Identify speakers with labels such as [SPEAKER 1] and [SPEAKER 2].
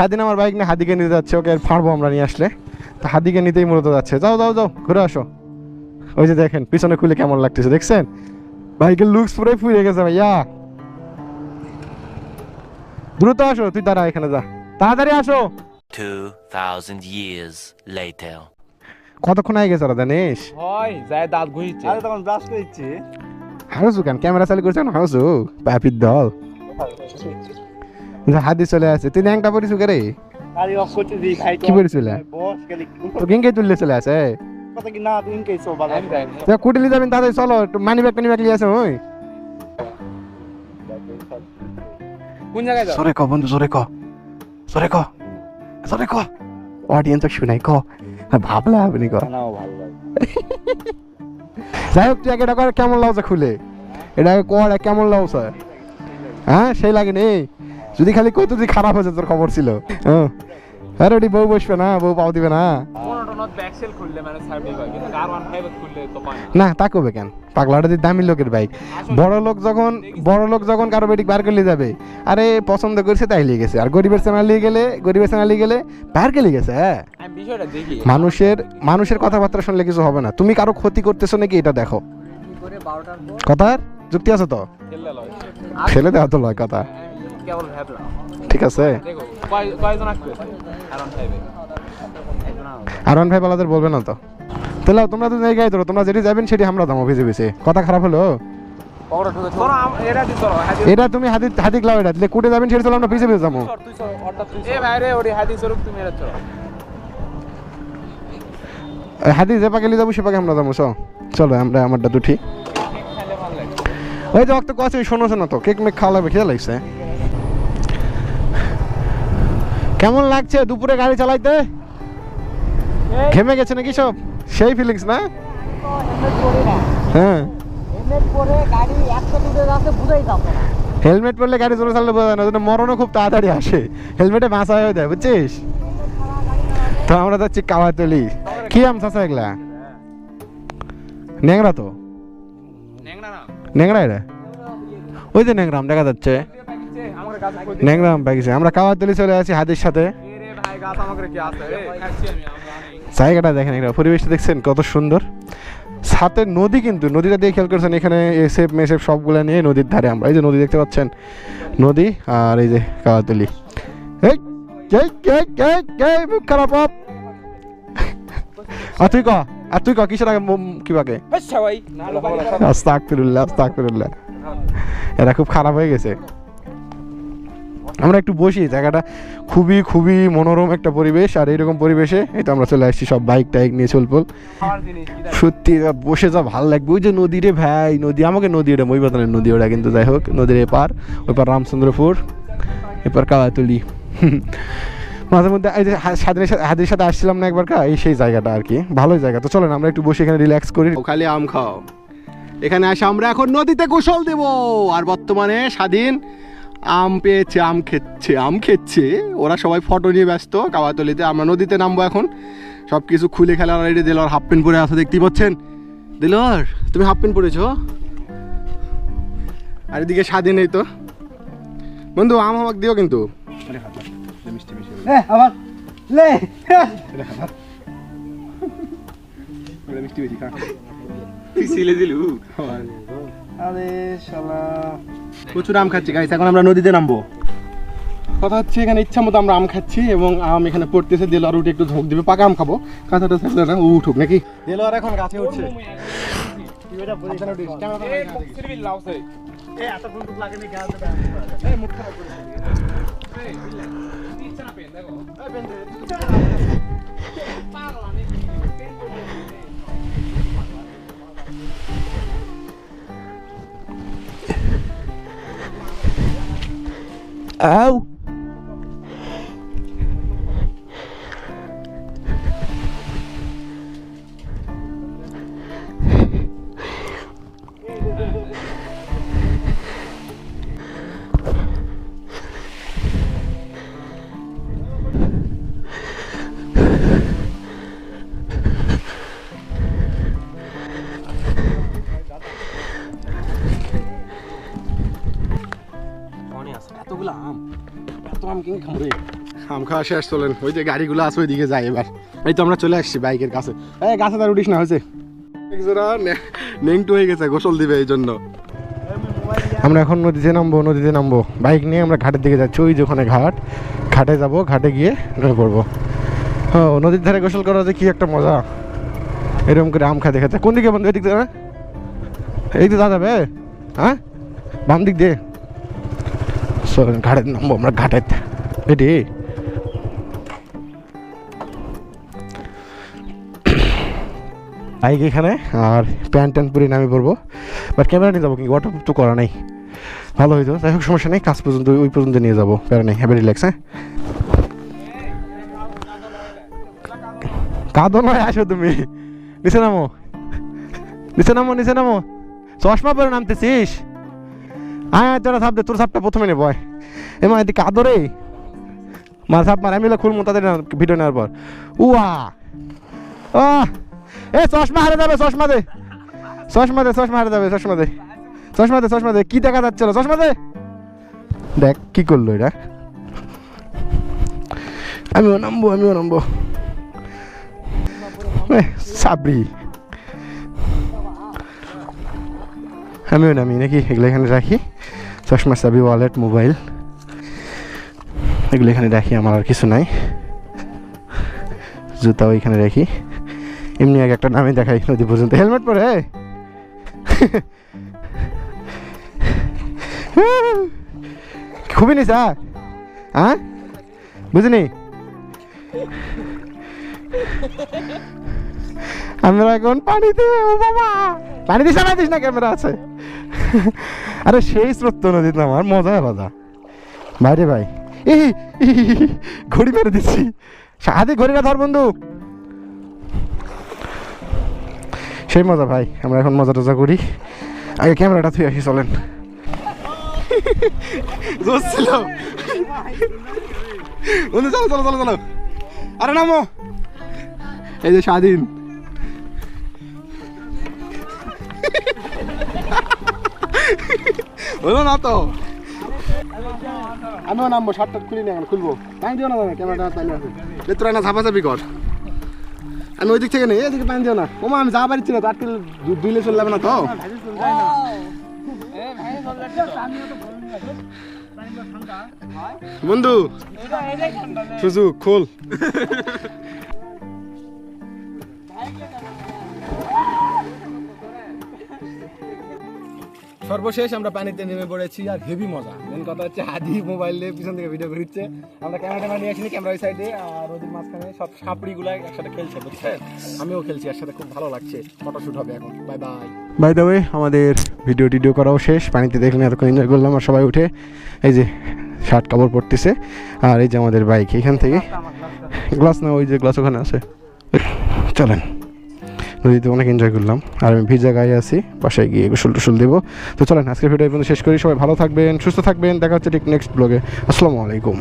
[SPEAKER 1] হাদিন আমার বাইক নিয়ে হাদিকে নিতে যাচ্ছে ওকে আর ফাঁড়বো আমরা নিয়ে আসলে। তো হাদিকে নিতেই মূলত যাচ্ছে। যাও যাও যাও ঘুরে আসো। ওই যে দেখেন পিছনে খুলে কেমন লাগতেছে দেখছেন? বাইকের লুকস পুরো ফুরে গেছে ভাইয়া। দ্রুত আসো তুই দাঁড়া এখানে যা। তাড়াতাড়ি আসো।
[SPEAKER 2] 2,000 years later.
[SPEAKER 1] কতক্ষণ আগে গেছে ওরা জানিস?
[SPEAKER 3] হয় যায় দাঁত ঘুরিচ্ছে
[SPEAKER 4] আরে তখন ব্রাশ করেছি।
[SPEAKER 1] কেন? ক্যামেরা চালু করছেন হাউসু পাপির দল। হাদি চলে আসে তুই ন্যাংটা পরিস রে
[SPEAKER 4] গাড়ি অফ করতে দিই খাই
[SPEAKER 1] কি বলেছিলে?
[SPEAKER 4] বস গেলি
[SPEAKER 1] তো গেঙ্গে তুললে চলে আসে
[SPEAKER 4] কথা কি না তুই বালা?
[SPEAKER 1] তা কুটিলি যাবেন চলো মানি ব্যাগ টানি ব্যাগ লিয়ে আসো ওই
[SPEAKER 3] কোন জায়গায় যাও
[SPEAKER 1] জোরে ক বন্ধু জোরে ক। জোরে ক জোরে ক। অডিয়েন্স শুনাই ক। ভাবলে হবে নি ক
[SPEAKER 4] নাও ভালো লাগে।
[SPEAKER 1] যাই হোক তুই আগে এটা কর কেমন লাগছে খুলে? এটা কর কেমন লাগছে? হ্যাঁ সেই লাগে নি? যদি খালি কই তুই খারাপ হয়েছে তোর খবর ছিল। হ্যাঁ। ওটি বউ বসবে না বউ পাও দিবে না।
[SPEAKER 3] মানে হয়
[SPEAKER 1] না। তা কবে কেন? পাগলাটা দিয়ে দামি লোকের বাইক বড় লোক যখন বড় লোক যখন কারও বেটিক বার করলে যাবে আরে পছন্দ করছে তাই লিয়ে গেছে। আর গরিবের সেনা লিয়ে গেলে গরিবের সেনা লিয়ে গেলে বার কে গেছে হ্যাঁ। মানুষের মানুষের কথাবার্তা শুনলে কিছু হবে না। তুমি কারও ক্ষতি করতেছো নাকি এটা দেখো। কথার? যুক্তি আছে তো? ফেলে দেওয়া তো লয় কথা।
[SPEAKER 3] আমি কেবল ভাবলাম
[SPEAKER 1] ঠিক আছে।
[SPEAKER 3] কয়জন আসবে? আর ওয়ান ফাইভে
[SPEAKER 1] ভাই বালাদের বলবে না তো। তাহলে তোমরা তো জায়গায় ধরো তোমরা যেটি যাবেন সেটি আমরা দাম ভিজে ভিজে। কথা খারাপ হলো? এটা তুমি হাতি হাতি ক্লাব এটা দিলে কুটে যাবেন সেটি চলো আমরা ভিজে ভিজে যাব হাতি যে পাকে যাব সে পাকে আমরা যাব চলো। চলো আমরা আমারটা দুটি। ওই যে অক্ত কছে শোনো শোনো তো কেক মেক খাওয়া লাগবে খেয়ে লাগছে। কেমন লাগছে দুপুরে গাড়ি চালাইতে? ঘেমে গেছে নাকি সব? সেই ফিলিংস না? হ্যাঁ। হেলমেট পরলে গাড়ি জোরে চালালে বোঝা যায় না মরণও খুব তাড়াতাড়ি আসে। হেলমেটে বাঁচা হয়ে দেয় বুঝছিস? তো আমরা যাচ্ছি কাওয়াতলি। কি আম চাষা এগুলা? ন্যাংরা তো?
[SPEAKER 3] ন্যাংরা
[SPEAKER 1] এটা ওই যে ন্যাংরাম দেখা যাচ্ছে।
[SPEAKER 3] কই
[SPEAKER 1] ন্যাংরাম পাকিছে আমরা কাওয়াতলি চলে আছি হাতির সাথে।
[SPEAKER 3] আমি
[SPEAKER 1] জায়গাটা দেখেন এটা পরিবেশটা দেখছেন কত সুন্দর। সাথে নদী কিন্তু নদীটা দিয়ে খেয়াল করছেন এখানে এসেপ মেসেপ সবগুলো নিয়ে নদীর ধারে আমরা। এই যে নদী দেখতে পাচ্ছেন নদী আর এই যে কাওয়াতলি এই মুখ খারাপ আর তুই ক আর তুই ক কিসের আগে মুম- কি বাকে
[SPEAKER 3] ভাই না লো ভাই
[SPEAKER 1] আস্তাগফিরুল্লাহ আস্তাগফিরুল্লাহ। এরা খুব খারাপ হয়ে গেছে। আমরা একটু বসি জায়গাটা খুবই খুবই মনোরম একটা পরিবেশ আর এইরকম পরিবেশে এই তো আমরা চলে আসছি সব বাইক টাইক নিয়ে চলপল। সত্যি বসে যা ভালো লাগবে। ওই যে নদী রে ভাই নদী আমাকে নদী ওটা মহিবাতানের নদী ওটা কিন্তু যাই হোক নদীর এপার ওই পার রামচন্দ্রপুর এপার কাওয়াতলি মাঝে মধ্যে এই যে স্বাধীনের সাথে হাদির সাথে আসছিলাম না একবার কা এই সেই জায়গাটা আর কি। ভালোই জায়গা। তো চলেন আমরা একটু বসে এখানে রিল্যাক্স করি। খালি আম খাও। এখানে আসে আমরা এখন নদীতে গোসল দেব। আর বর্তমানে স্বাধীন আম পেয়েছে আম খেচ্ছে আম খেচ্ছে। ওরা সবাই ফটো নিয়ে ব্যস্ত কাওয়াতলিতে। আমরা নদীতে নামবো এখন। সব কিছু খুলে খেলা অলরেডি দিলর হাফ প্যান্ট পরে আছে দেখতেই পাচ্ছেন। দিলর তুমি হাফ প্যান্ট পরেছো? আর এদিকে স্বাধীন এই তো। বন্ধু আম আমাকে দিও কিন্তু।
[SPEAKER 4] আবার। লে।
[SPEAKER 3] তুই দিলু।
[SPEAKER 4] আরে শালা।
[SPEAKER 1] প্রচুর আম খাচ্ছি গাইস এখন আমরা নদীতে নামবো কথা হচ্ছে এখানে ইচ্ছা মতো আমরা আম খাচ্ছি এবং আম এখানে পড়তেছে দেলোয়ার উঠে একটু ঝোঁক দিবে পাকা আম খাব কাঁচাটা থাকলে না ও উঠুক নাকি দেলোয়ার এখন গাছে উঠছে
[SPEAKER 4] তুই
[SPEAKER 3] Ow! আম
[SPEAKER 4] আম খামরে
[SPEAKER 1] আম খাওয়া শেষ চলেন। ওই যে গাড়িগুলো আছে, ওইদিকে যাই এবার। এই তো আমরা চলে আসছি বাইকের কাছে। এই, গাছে তার উঠিস না, হয়েছে। একজোড়া নেংটু হয়ে গেছে, গোসল দিবে এই জন্য। আমরা এখন নদীতে নামবো নদীতে নামবো। বাইক নিয়ে আমরা ঘাটের দিকে যাচ্ছি, ওই যে ওখানে ঘাট। ঘাটে যাব, ঘাটে গিয়ে গোসল করব। হ্যাঁ নদীর ধারে গোসল করা যে কি একটা মজা। এরকম করে আম খাতে খেতে কোন দিকে বন্ধু? এদিক দিয়ে এই তো দাদা হ্যাঁ? বাম দিক দিয়ে। চলেন ঘাটে নামবো, আমরা ঘাটে। এটি বাইক এখানে? আর প্যান্ট ট্যান্ট পরে নামে পড়ব বাট ক্যামেরা নিয়ে যাব কি? ওয়াটার তো করা নেই। ভালো হইতো। যাই হোক, সমস্যা নেই। কাজ পর্যন্ত, ওই পর্যন্ত নিয়ে যাব। প্যারা নেই। হ্যাভি রিল্যাক্স হ্যাঁ? কাঁদো নয় আসো তুমি। নিচে নামো। নিচে নামো নিচে নামো। চশমা পরে নামতেছিস? হ্যাঁ তোরা সাপ দে তোর সাপটা প্রথমে নেব আয়। এ মা, এদিকে কাঁদো রে মার সাপ মার, আমি খুলবো তাদের ভিডিও নেওয়ার পর। উয়া। আহ। এ, চশমা হারে যাবে, চশমা দে। চশমা দে, চশমা হারে যাবে, চশমা দে। চশমা দে চশমা দে, কি দেখা যাচ্ছিল চশমা দে। দেখ, কি করল এটা? আমিও নামবো আমিও নামবো। সাবরি। আমিও নামি নাকি, এগুলো এখানে রাখি। চশমা, চাবি ওয়ালেট মোবাইল এগুলো এখানে রাখি, আমার আর কিছু নাই। জুতাও এখানে রাখি। এমনি আগে একটা নামে দেখাই, নদী পর্যন্ত। হেলমেট পরে খুবই নিস হ্যাঁ বুঝিনি? আমরা এখন পানিতে ও বাবা। পানিতে সারা দিস না ক্যামেরা আছে। আরে সেই স্রোত নদীতে আমার মজা আলাদা। বাইরে ভাই। এই ঘড়ি মেরে দিচ্ছি। হাতে ঘড়িটা ধর বন্ধু সেই মজা ভাই আমরা এখন মজা টজা করি। আগে ক্যামেরাটা থুই আসি চলেন। ছিল বন্ধু চলো চলো চলো চলো। আরে নামো। এই যে স্বাধীন। হলো না তো। আমিও নামবো শার্টটা খুলি না এখন, খুলবো। পানি দিও না ক্যামেরাটা তাই আছে যে তোরা না ঝাপাঝাপি কর। আমি ওই দিক থেকে নেই এদিকে পানি দিও না। ওমা, আমি যা পারছি না তার তেল দুইলে চলে যাবে না তো? বন্ধু সুযোগ খোল। সর্বশেষ আমরা পানিতে নেমে পড়েছি আর হেভি মজা। মেন কথা হচ্ছে আদি মোবাইল দিয়ে পিছন থেকে ভিডিও করছে আমরা ক্যামেরা ট্যামেরা নিয়ে আসিনি ক্যামেরা ওই সাইডে আর ওদের মাঝখানে সব সাপড়িগুলো একসাথে খেলছে বুঝছেন আমিও খেলছি একসাথে খুব ভালো লাগছে। ফটোশ্যুট হবে এখন। Bye bye by the way আমাদের ভিডিও টিডিও করাও শেষ। পানিতে দেখলেন এতক্ষণ এনজয় করলাম আর সবাই উঠে এই যে শার্ট কাপড় পরতেছে। আর এই যে আমাদের বাইক এখান থেকে গ্লাস না ওই যে গ্লাস ওখানে আছে। চলেন। নদীতে অনেক এনজয় করলাম। আর আমি ভিজা গায়ে আছি, বাসায় গিয়ে গোসল টুসল দেবো। তো চলেন, আজকের ভিডিও পর্যন্ত শেষ করি। সবাই ভালো থাকবেন, সুস্থ থাকবেন। দেখা হচ্ছে ঠিক নেক্সট ব্লগে আসসালামু আলাইকুম।